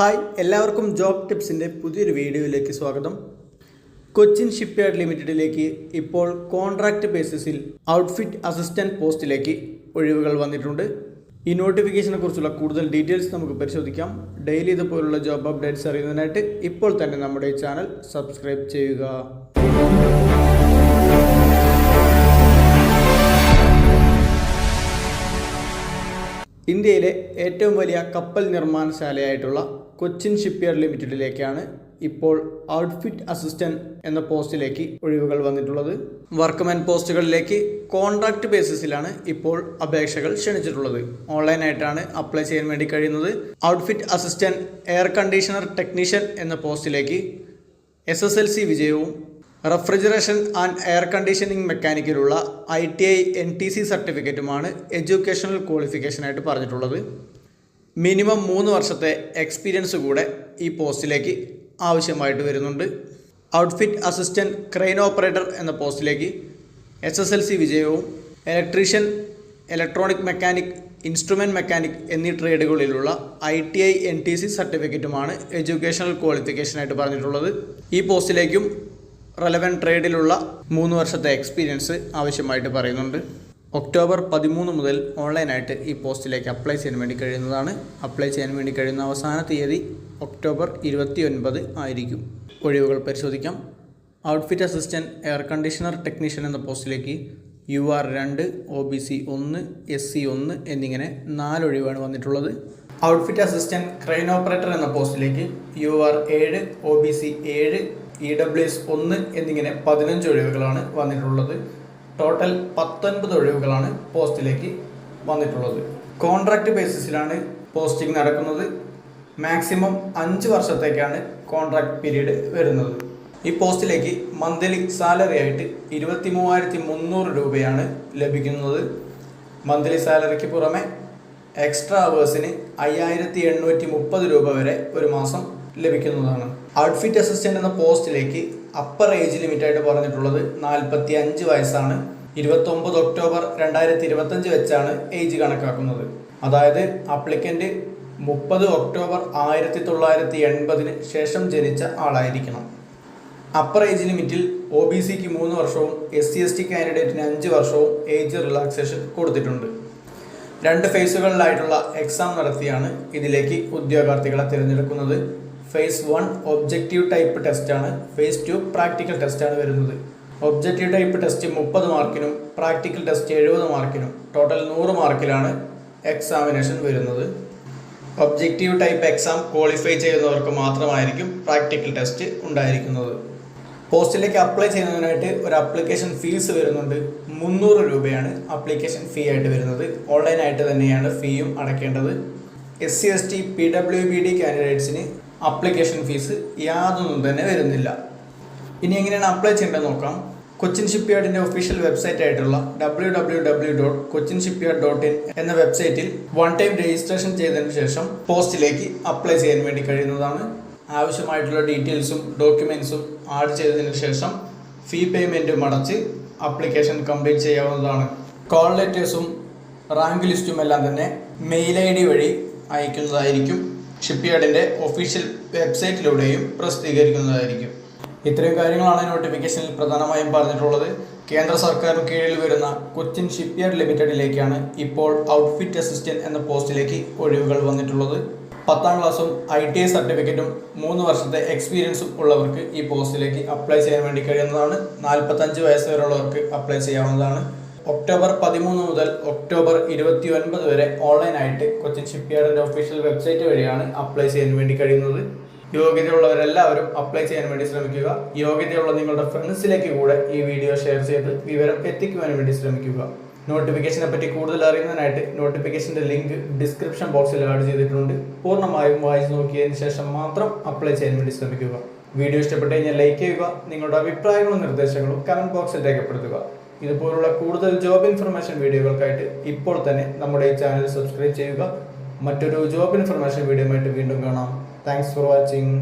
Hi എല്ലാവർക്കും job ടിപ്സിന്റെ പുതിയൊരു വീഡിയോയിലേക്ക് സ്വാഗതം. കൊച്ചിൻ ഷിപ്പ്യാർഡ് ലിമിറ്റഡിലേക്ക് ഇപ്പോൾ കോൺട്രാക്റ്റ് ബേസിസിൽ ഔട്ട്ഫിറ്റ് അസിസ്റ്റന്റ് പോസ്റ്റിലേക്ക് ഒഴിവുകൾ വന്നിട്ടുണ്ട്. ഈ നോട്ടിഫിക്കേഷനെ കുറിച്ചുള്ള കൂടുതൽ ഡീറ്റെയിൽസ് നമുക്ക് പരിശോധിക്കാം. ഡെയിലി ഇതുപോലുള്ള ജോബ് അപ്ഡേറ്റ്സ് അറിയുന്നതിനായിട്ട് ഇപ്പോൾ തന്നെ നമ്മുടെ ചാനൽ സബ്സ്ക്രൈബ് ചെയ്യുക. ഇന്ത്യയിലെ ഏറ്റവും വലിയ കപ്പൽ നിർമ്മാണശാലയായിട്ടുള്ള കൊച്ചിൻ ഷിപ്പ്യാർഡ് ലിമിറ്റഡിലേക്കാണ് ഇപ്പോൾ ഔട്ട്ഫിറ്റ് അസിസ്റ്റന്റ് എന്ന പോസ്റ്റിലേക്ക് ഒഴിവുകൾ വന്നിട്ടുള്ളത്. വർക്ക്മാൻ പോസ്റ്റുകളിലേക്ക് കോൺട്രാക്ട് ബേസിസിലാണ് ഇപ്പോൾ അപേക്ഷകൾ ക്ഷണിച്ചിട്ടുള്ളത്. ഓൺലൈനായിട്ടാണ് അപ്ലൈ ചെയ്യാൻ വേണ്ടി കഴിയുന്നത്. Outfit assistant air conditioner technician എന്ന പോസ്റ്റിലേക്ക് എസ് എസ് എൽ സി വിജയവും refrigeration and air conditioning മെക്കാനിക്കിലുള്ള I T I N T C സർട്ടിഫിക്കറ്റുമാണ് educational ക്വാളിഫിക്കേഷനായിട്ട് പറഞ്ഞിട്ടുള്ളത്. മിനിമം മൂന്ന് വർഷത്തെ എക്സ്പീരിയൻസ് കൂടെ ഈ പോസ്റ്റിലേക്ക് ആവശ്യമായിട്ട് വരുന്നുണ്ട്. ഔട്ട്ഫിറ്റ് അസിസ്റ്റന്റ് ക്രെയിൻ ഓപ്പറേറ്റർ എന്ന പോസ്റ്റിലേക്ക് എസ് എസ് എൽ സി വിജയവും electrician electronic mechanic instrument mechanic എന്നീ ട്രേഡുകളിലുള്ള I T I N T C സർട്ടിഫിക്കറ്റുമാണ് educational ക്വാളിഫിക്കേഷനായിട്ട് പറഞ്ഞിട്ടുള്ളത്. ഈ പോസ്റ്റിലേക്കും റെലവൻ ട്രേഡിലുള്ള മൂന്ന് വർഷത്തെ എക്സ്പീരിയൻസ് ആവശ്യമായിട്ട് പറയുന്നുണ്ട്. ഒക്ടോബർ പതിമൂന്ന് മുതൽ ഓൺലൈനായിട്ട് ഈ പോസ്റ്റിലേക്ക് അപ്ലൈ ചെയ്യാൻ വേണ്ടി കഴിയുന്നതാണ്. അപ്ലൈ ചെയ്യാൻ വേണ്ടി കഴിയുന്ന അവസാന തീയതി ഒക്ടോബർ ഇരുപത്തി ഒൻപത് ആയിരിക്കും. ഒഴിവുകൾ പരിശോധിക്കാം. Outfit assistant air conditioner technician എന്ന പോസ്റ്റിലേക്ക് യു ആർ രണ്ട് ഒ ബി സി ഒന്ന് എസ് സി ഒന്ന് എന്നിങ്ങനെ നാലൊഴിവാണ് വന്നിട്ടുള്ളത്. ഔട്ട്ഫിറ്റ് അസിസ്റ്റന്റ് ക്രെയിൻ ഓപ്പറേറ്റർ എന്ന പോസ്റ്റിലേക്ക് യു ആർ ഏഴ് ഒ ബി സി ഏഴ് ഇ ഡബ്ല്യു എസ് ഒന്ന് എന്നിങ്ങനെ പതിനഞ്ച് ഒഴിവുകളാണ് വന്നിട്ടുള്ളത്. ടോട്ടൽ പത്തൊൻപത് ഒഴിവുകളാണ് പോസ്റ്റിലേക്ക് വന്നിട്ടുള്ളത്. കോൺട്രാക്റ്റ് ബേസിസിലാണ് പോസ്റ്റിംഗ് നടക്കുന്നത്. മാക്സിമം അഞ്ച് വർഷത്തേക്കാണ് കോൺട്രാക്ട് പീരീഡ് വരുന്നത്. ഈ പോസ്റ്റിലേക്ക് മന്ത്ലി സാലറി ആയിട്ട് ഇരുപത്തി മൂവായിരത്തി മുന്നൂറ് രൂപയാണ് ലഭിക്കുന്നത്. മന്ത്ലി സാലറിക്ക് പുറമെ എക്സ്ട്രാ അവേഴ്സിന് അയ്യായിരത്തി എണ്ണൂറ്റി മുപ്പത് രൂപ വരെ ഒരു മാസം ലഭിക്കുന്നതാണ്. ഔട്ട്ഫിറ്റ് അസിസ്റ്റന്റ് എന്ന പോസ്റ്റിലേക്ക് അപ്പർ ഏജ് ലിമിറ്റായിട്ട് പറഞ്ഞിട്ടുള്ളത് നാൽപ്പത്തി അഞ്ച് വയസ്സാണ്. ഇരുപത്തൊമ്പത് ഒക്ടോബർ രണ്ടായിരത്തി ഇരുപത്തഞ്ച് വെച്ചാണ് ഏജ് കണക്കാക്കുന്നത്. അതായത് അപ്ലിക്കന്റ് മുപ്പത് ഒക്ടോബർ ആയിരത്തി തൊള്ളായിരത്തി എൺപതിന് ശേഷം ജനിച്ച ആളായിരിക്കണം. അപ്പർ ഏജ് ലിമിറ്റിൽ ഒ ബി സിക്ക് മൂന്ന് വർഷവും എസ് സി എസ് ടി കാൻഡിഡേറ്റിന് അഞ്ച് വർഷവും ഏജ് റിലാക്സേഷൻ കൊടുത്തിട്ടുണ്ട്. രണ്ട് ഫേസുകളിലായിട്ടുള്ള എക്സാം നടത്തിയാണ് ഇതിലേക്ക് ഉദ്യോഗാർത്ഥികളെ തിരഞ്ഞെടുക്കുന്നത്. ഫേസ് വൺ ഒബ്ജക്റ്റീവ് ടൈപ്പ് ടെസ്റ്റാണ് ഫേസ് ടു പ്രാക്ടിക്കൽ ടെസ്റ്റാണ് വരുന്നത്. ഒബ്ജക്റ്റീവ് ടൈപ്പ് ടെസ്റ്റ് മുപ്പത് മാർക്കിനും പ്രാക്ടിക്കൽ ടെസ്റ്റ് എഴുപത് മാർക്കിനും ടോട്ടൽ നൂറ് മാർക്കിലാണ് എക്സാമിനേഷൻ വരുന്നത്. ഒബ്ജക്റ്റീവ് ടൈപ്പ് എക്സാം ക്വാളിഫൈ ചെയ്യുന്നവർക്ക് മാത്രമായിരിക്കും പ്രാക്ടിക്കൽ ടെസ്റ്റ് ഉണ്ടായിരിക്കുന്നത്. പോസ്റ്റിലേക്ക് അപ്ലൈ ചെയ്യുന്നതിനായിട്ട് ഒരു അപ്ലിക്കേഷൻ ഫീസ് വരുന്നുണ്ട്. മുന്നൂറ് രൂപയാണ് അപ്ലിക്കേഷൻ ഫീ ആയിട്ട് വരുന്നത്. ഓൺലൈനായിട്ട് തന്നെയാണ് ഫീയും അടയ്ക്കേണ്ടത് S C S T P W B D കാൻഡിഡേറ്റ്സിന് application fees യാതൊന്നും തന്നെ വരുന്നില്ല. ഇനി എങ്ങനെയാണ് അപ്ലൈ ചെയ്യേണ്ടത് നോക്കാം. കൊച്ചിൻ ഷിപ്പ്യാർഡിന്റെ ഒഫീഷ്യൽ വെബ്സൈറ്റ് ആയിട്ടുള്ള W W W dot Cochin shipyard dot in എന്ന വെബ്സൈറ്റിൽ വൺ ടൈം രജിസ്ട്രേഷൻ ചെയ്തതിന് ശേഷം പോസ്റ്റിലേക്ക് അപ്ലൈ ചെയ്യാൻ വേണ്ടി കഴിയുന്നതാണ്. ആവശ്യമായിട്ടുള്ള ഡീറ്റെയിൽസും ഡോക്യുമെൻസും ആഡ് ചെയ്തതിന് ശേഷം ഫീ പേയ്മെന്റും അടച്ച് അപ്ലിക്കേഷൻ കംപ്ലീറ്റ് ചെയ്യാവുന്നതാണ്. കോൾ ലെറ്റേഴ്സും റാങ്ക് ലിസ്റ്റും എല്ലാം തന്നെ മെയിൽ ഐ ഡി വഴി അയക്കുന്നതായിരിക്കും. ഷിപ്പ്യാർഡിന്റെ ഒഫീഷ്യൽ വെബ്സൈറ്റിലൂടെയും പ്രസിദ്ധീകരിക്കുന്നതായിരിക്കും. ഇത്രയും കാര്യങ്ങളാണ് നോട്ടിഫിക്കേഷനിൽ പ്രധാനമായും പറഞ്ഞിട്ടുള്ളത്. കേന്ദ്ര സർക്കാരിന് കീഴിൽ വരുന്ന കൊച്ചിൻ ഷിപ്പ്യാർഡ് ലിമിറ്റഡിലേക്കാണ് ഇപ്പോൾ ഔട്ട്ഫിറ്റ് അസിസ്റ്റന്റ് എന്ന പോസ്റ്റിലേക്ക് ഒഴിവുകൾ വന്നിട്ടുള്ളത്. പത്താം ക്ലാസ്സും ഐ ടി ഐ സർട്ടിഫിക്കറ്റും മൂന്ന് വർഷത്തെ എക്സ്പീരിയൻസും ഉള്ളവർക്ക് ഈ പോസ്റ്റിലേക്ക് അപ്ലൈ ചെയ്യാൻ വേണ്ടി കഴിയുന്നതാണ്. നാൽപ്പത്തഞ്ച് വയസ്സ് വരെയുള്ളവർക്ക് അപ്ലൈ ചെയ്യാവുന്നതാണ്. ഒക്ടോബർ പതിമൂന്ന് മുതൽ ഒക്ടോബർ ഇരുപത്തി ഒൻപത് വരെ ഓൺലൈനായിട്ട് കൊച്ചിൻ ഷിപ്പ്യാർഡിന്റെ ഒഫീഷ്യൽ വെബ്സൈറ്റ് വഴിയാണ് അപ്ലൈ ചെയ്യാൻ വേണ്ടി കഴിയുന്നത്. യോഗ്യതയുള്ളവരെല്ലാവരും അപ്ലൈ ചെയ്യാൻ വേണ്ടി ശ്രമിക്കുക. യോഗ്യതയുള്ള നിങ്ങളുടെ ഫ്രണ്ട്സിലേക്ക് കൂടെ ഈ വീഡിയോ ഷെയർ ചെയ്ത് വിവരം എത്തിക്കുവാൻ വേണ്ടി ശ്രമിക്കുക. നോട്ടിഫിക്കേഷനെ പറ്റി കൂടുതൽ അറിയുന്നതിനായിട്ട് നോട്ടിഫിക്കേഷന്റെ ലിങ്ക് ഡിസ്ക്രിപ്ഷൻ ബോക്സിൽ ആഡ് ചെയ്തിട്ടുണ്ട്. പൂർണമായും വായിച്ചു നോക്കിയതിന് ശേഷം മാത്രം അപ്ലൈ ചെയ്യാൻ വേണ്ടി ശ്രമിക്കുക. വീഡിയോ ഇഷ്ടപ്പെട്ടു കഴിഞ്ഞാൽ ലൈക്ക് ചെയ്യുക. നിങ്ങളുടെ അഭിപ്രായങ്ങളും നിർദ്ദേശങ്ങളും കമന്റ് ബോക്സിൽ രേഖപ്പെടുത്തുക. ഇതുപോലുള്ള കൂടുതൽ ജോബ് ഇൻഫർമേഷൻ വീഡിയോകൾക്കായിട്ട് ഇപ്പോൾ തന്നെ നമ്മുടെ ഈ ചാനൽ സബ്സ്ക്രൈബ് ചെയ്യുക. മറ്റൊരു ജോബ് ഇൻഫർമേഷൻ വീഡിയോ ആയിട്ട് വീണ്ടും കാണാം. Thanks for watching